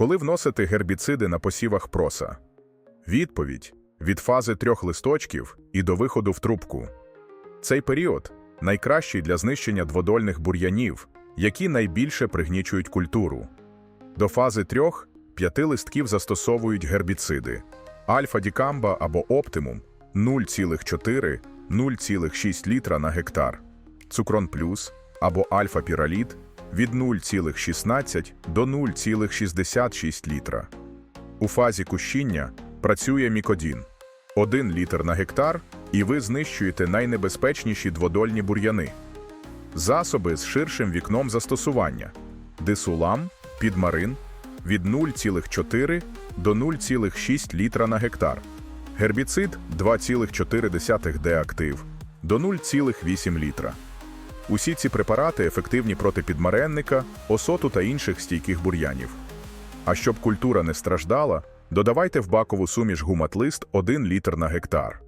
Коли вносити гербіциди на посівах проса? Відповідь від фази трьох листочків і до виходу в трубку. Цей період найкращий для знищення дводольних бур'янів, які найбільше пригнічують культуру. До фази трьох п'яти листків застосовують гербіциди альфа-дікамба або оптимум 0,4-0,6 літра на гектар, цукрон плюс або альфа-піраліт від 0,16 до 0,66 літра. У фазі кущіння працює мікодін 1 літр на гектар, і ви знищуєте найнебезпечніші дводольні бур'яни. Засоби з ширшим вікном застосування дисулам, підмарин від 0,4 до 0,6 літра на гектар, гербіцид 2,4 деактив до 0,8 літра. Усі ці препарати ефективні проти підмаренника, осоту та інших стійких бур'янів. А щоб культура не страждала, додавайте в бакову суміш гуматлист 1 літр на гектар,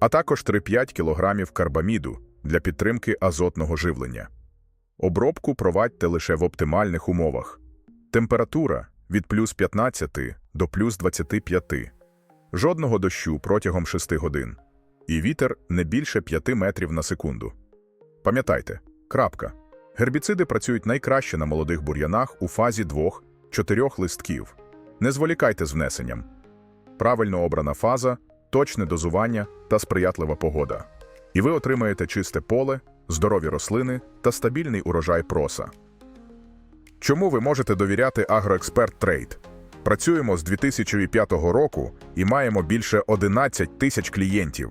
а також 3-5 кг карбаміду для підтримки азотного живлення. Обробку провадьте лише в оптимальних умовах. Температура від плюс 15 до плюс 25. Жодного дощу протягом 6 годин. І вітер не більше 5 метрів на секунду. Пам'ятайте, крапка. Гербіциди працюють найкраще на молодих бур'янах у фазі 2-4 листків. Не зволікайте з внесенням. Правильно обрана фаза, точне дозування та сприятлива погода. І ви отримаєте чисте поле, здорові рослини та стабільний урожай проса. Чому ви можете довіряти Агроексперт Трейд? Працюємо з 2005 року і маємо більше 11 тисяч клієнтів.